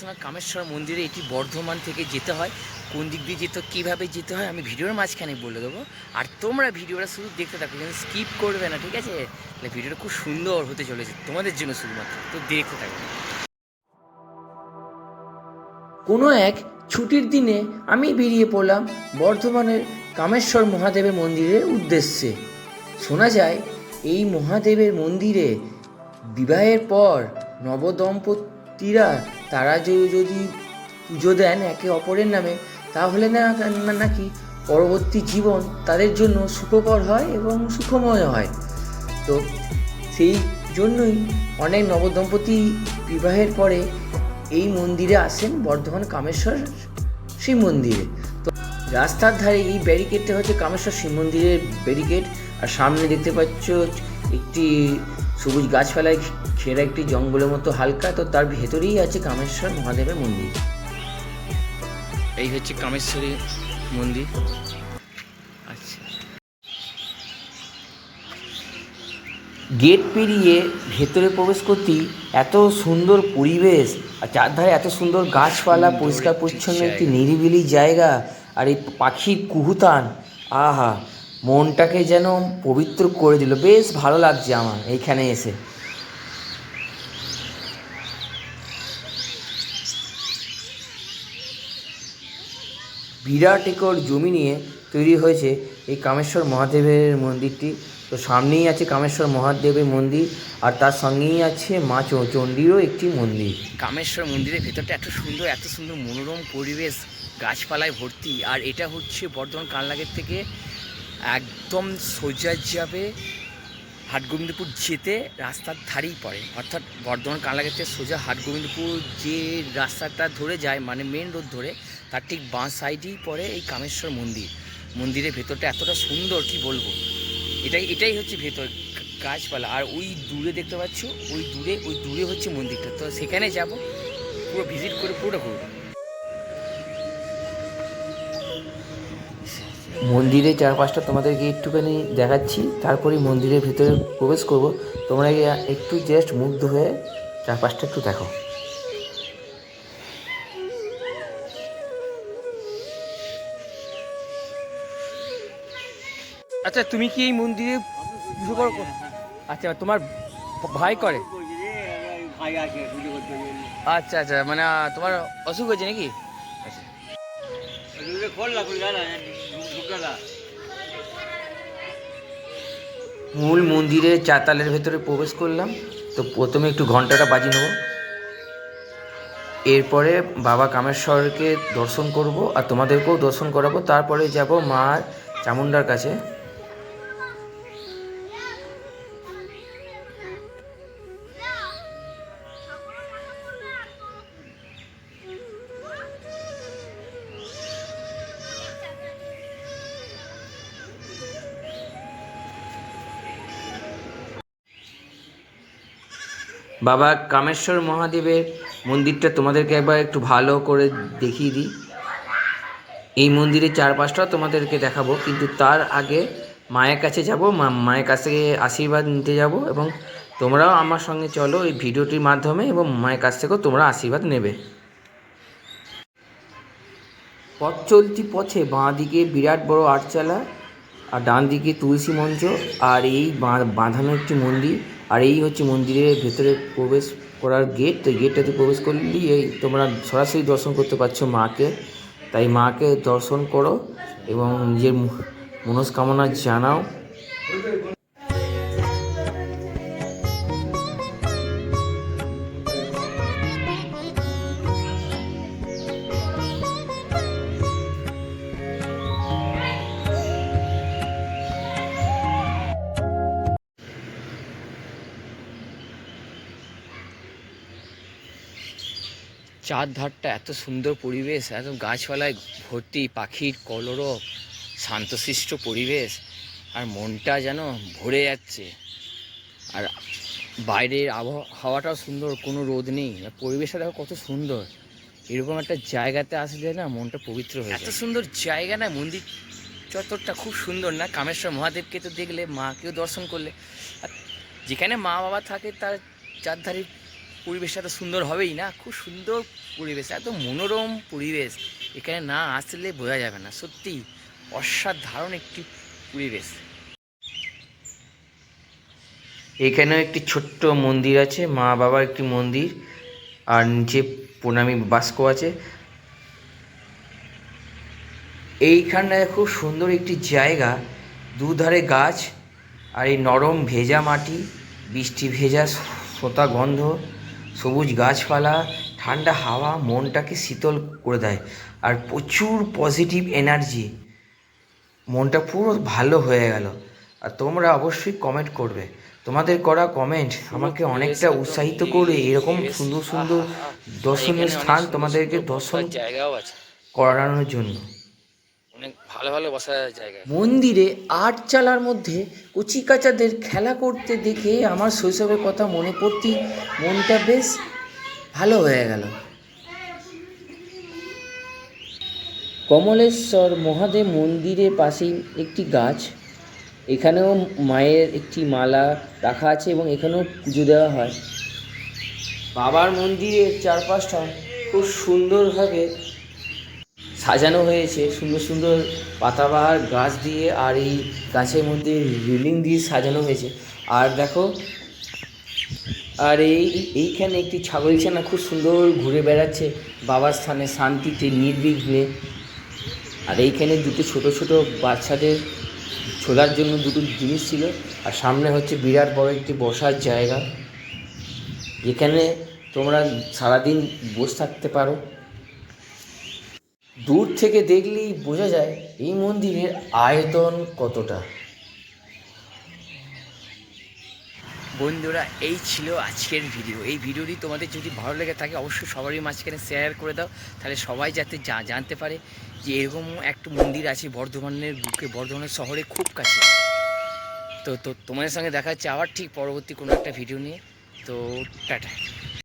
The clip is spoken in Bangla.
চলে কামেশ্বর মন্দিরে এটি বর্ধমান থেকে যেতে হয়। কোন দিক দিয়ে যেতে কীভাবে যেতে হয়, আমি ভিডিওর মাঝখানে বলে দেবো। আর তোমরা ভিডিওটা শুধু দেখতে থাকো কিন্তু স্কিপ করবে না, ঠিক আছে? তাহলে ভিডিওটা খুব সুন্দর হতে চলেছে তোমাদের জন্য শুধুমাত্র, তো দেখতে থাকো। কোনো এক ছুটির দিনে আমি বেরিয়ে পড়লাম বর্ধমানের কামেশ্বর মহাদেবের মন্দিরের উদ্দেশ্যে। শোনা যায়, এই মহাদেবের মন্দিরে বিবাহের পর নবদম্পতিরা তারা যদি পুজো দেন একে অপরের নামে, তাহলে না না- নাকি পরবর্তী জীবন তাদের জন্য সুখকর হয় এবং সুখময় হয়। তো সেই জন্যই অনেক নবদম্পতি বিবাহের পরে এই মন্দিরে আসেন, বর্ধমান কামেশ্বর শিব মন্দিরে। তো রাস্তার ধারে এই ব্যারিকেডটা হচ্ছে কামেশ্বর শিব মন্দিরের ব্যারিকেড আর সামনে দেখতে পাচ্ছ একটি সবুজ গাছপালায় ঘেরা একটি জঙ্গলের মতো হালকা তো তার ভেতরেই আছে কামেশ্বর মহাদেবের মন্দির। এই হচ্ছে কামেশ্বরী মন্দির। আচ্ছা। গেট পেরিয়ে ভেতরে প্রবেশ করতেই এত সুন্দর পরিবেশ আর চারধারে এত সুন্দর গাছপালা পরিষ্কার পরিচ্ছন্ন একটি নিরিবিলি জায়গা আর এই পাখির কুহুতান আহা! মনটাকে যেন পবিত্র করে দিল। বেশ ভালো লাগছে আমার এইখানে এসে। বিরাট একর জমি নিয়ে তৈরি হয়েছে এই কামেশ্বর মহাদেবের মন্দিরটি। তো সামনেই আছে কামেশ্বর মহাদেবের মন্দির আর তার সঙ্গেই আছে মা চণ্ডীরও একটি মন্দির। কামেশ্বর মন্দিরের ভেতরটা এত সুন্দর এত সুন্দর মনোরম পরিবেশ, গাছপালায় ভর্তি, আর এটা হচ্ছে বর্ধমান কালনাগের থেকে একদম সোজা যাবে হাটগোবিন্দপুর যেতে রাস্তার ধারেই পড়ে। অর্থাৎ বর্ধমান থেকে সোজা হাটগোবিন্দপুর যে রাস্তাটা ধরে যায় মানে মেন রোড ধরে, তার ঠিক বাঁ সাইডেই পড়ে এই কামেশ্বর মন্দির। মন্দিরের ভেতরটা এতটা সুন্দর, কি বলব? এটাই এটাই হচ্ছে ভেতর গাছপালা। আর ওই দূরে দেখতে পাচ্ছ, ওই দূরে ওই দূরে হচ্ছে মন্দিরটা। তো সেখানে যাব, পুরো ভিজিট করে, পুরোটা ঘুরবো। মন্দিরের চারপাশটা তোমাদেরকে একটুখানি দেখাচ্ছি। তারপরে মন্দিরের ভিতরে প্রবেশ করব। তোমরা একটু জাস্ট মুগ্ধ হয়ে চারপাশটা একটু দেখো। আচ্ছা তুমি কি এই মন্দিরে পুজো করো আচ্ছা তোমার ভাই করে? আচ্ছা আচ্ছা মানে তোমার অসুখ হয়েছে নাকি? আচ্ছা। মূল মন্দিরে চাতালের ভেতরে প্রবেশ করলাম। তো প্রথমে একটু ঘন্টাটা বাজি নেব। এরপরে বাবা কামেশ্বরকে দর্শন করব আর তোমাদেরকেও দর্শন করাবো। তারপরে যাব মা চামুন্ডার কাছে। বাবা কামেশ্বর মহাদেবের মন্দিরটা তোমাদেরকে একবার একটু ভালো করে দেখিয়ে দিই। এই মন্দিরের চারপাশটাও তোমাদেরকে দেখাবো, কিন্তু তার আগে মায়ের কাছে যাব মায়ের কাছ থেকে আশীর্বাদ নিতে যাব এবং তোমরাও আমার সঙ্গে চলো এই ভিডিওটির মাধ্যমে এবং মায়ের কাছ থেকেও তোমরা আশীর্বাদ নেবে। পথ চলতি পথে বাঁ দিকে বিরাট বড় আটচালা আর ডান দিকে তুলসী মঞ্চ আর এই বাঁধানো একটি মন্দির। আর এই হচ্ছে মন্দিরের ভেতরে প্রবেশ করার গেট তো গেটটাতে প্রবেশ করলেই এই তোমরা সরাসরি দর্শন করতে পারছ মাকে। তাই মাকে দর্শন করো এবং নিজের মনস্কামনা জানাও। চার ধারটা এত সুন্দর পরিবেশ, এত গাছপালায় ভর্তি, পাখির কলরব, শান্তশিষ্ট পরিবেশ, আর মনটা যেন ভরে যাচ্ছে। আর বাইরের আবহাওয়াটাও সুন্দর, কোনো রোদ নেই। পরিবেশটা দেখো কত সুন্দর। এরকম একটা জায়গাতে আসলে না মনটা পবিত্র হয়ে এত সুন্দর জায়গা না, মন্দির চত্বরটা খুব সুন্দর না? কামেশ্বর মহাদেবকে তো দেখলে, মাকেও দর্শন করলে। আর যেখানে মা বাবা থাকে, তার চারধারে পরিবেশটা তো সুন্দর হবেই না? খুব সুন্দর পরিবেশ, এত মনোরম পরিবেশ। এখানে না আসলে বোঝা যাবে না। সত্যি অসাধারণ একটি পরিবেশ। এখানেও একটি ছোট্ট মন্দির আছে, মা বাবার একটি মন্দির, আর নিচে প্রণামী বাস্ক আছে। এইখানটায় খুব সুন্দর একটি জায়গা, দুধারে গাছ, আর এই নরম ভেজা মাটি বৃষ্টি ভেজা সোতা গন্ধ। সবুজ গাছপালা ঠান্ডা হাওয়া মনটাকে শীতল করে দেয় আর প্রচুর পজিটিভ এনার্জি মনটা পুরো ভালো হয়ে গেল। আর তোমরা অবশ্যই কমেন্ট করবে। তোমাদের করা কমেন্ট আমাকে অনেকটা উৎসাহিত করে এরকম সুন্দর সুন্দর দর্শনীয় স্থান তোমাদেরকে দর্শন জায়গাও আছে। করানোর জন্য। অনেক ভালো ভালো বসার জায়গা। মন্দিরে আট চালার মধ্যে কচিকাচাদের খেলা করতে দেখে আমার শৈশবের কথা মনে পড়তেই মনটা বেশ ভালো হয়ে গেল। কমলেশ্বর মহাদেব মন্দিরের পাশেই একটি গাছ, এখানেও মায়ের একটি মালা রাখা আছে এবং এখানেও পুজো দেওয়া হয়। বাবার মন্দিরের চারপাশটা খুব সুন্দরভাবে সাজানো হয়েছে, সুন্দর সুন্দর পাতাবাহার, গাছ দিয়ে আর এই গাছের মধ্যে রিলিং দিয়ে সাজানো হয়েছে। আর দেখো, আর এই, এইখানে একটি ছাগলছানা খুব সুন্দর ঘুরে বেড়াচ্ছে, বাবার স্থানে শান্তিতে, নির্বিঘ্নে। আর এইখানে দুটো ছোট ছোট বাচ্চাদের ছোলার জন্য দুটো জিনিস ছিল, আর সামনে হচ্ছে বিরাট বড় একটি বসার জায়গা। যেখানে তোমরা সারাদিন বসে থাকতে পারো। দূর থেকে দেখলেই বোঝা যায় এই মন্দিরের আয়তন কতটা। বন্ধুরা, এই ছিল আজকের ভিডিও এই ভিডিওটি তোমাদের যদি ভালো লেগে থাকে, অবশ্যই সবারই মাঝখানে শেয়ার করে দাও। তাহলে সবাই যাতে যা জানতে পারে যে এরকম একটা মন্দির আছে বর্ধমানের বুকে, বর্ধমানের শহরে খুব কাছে। তো তো তোমাদের সঙ্গে দেখা হচ্ছে আবার ঠিক পরবর্তী কোনো একটা ভিডিও নিয়ে। তো, টাটা।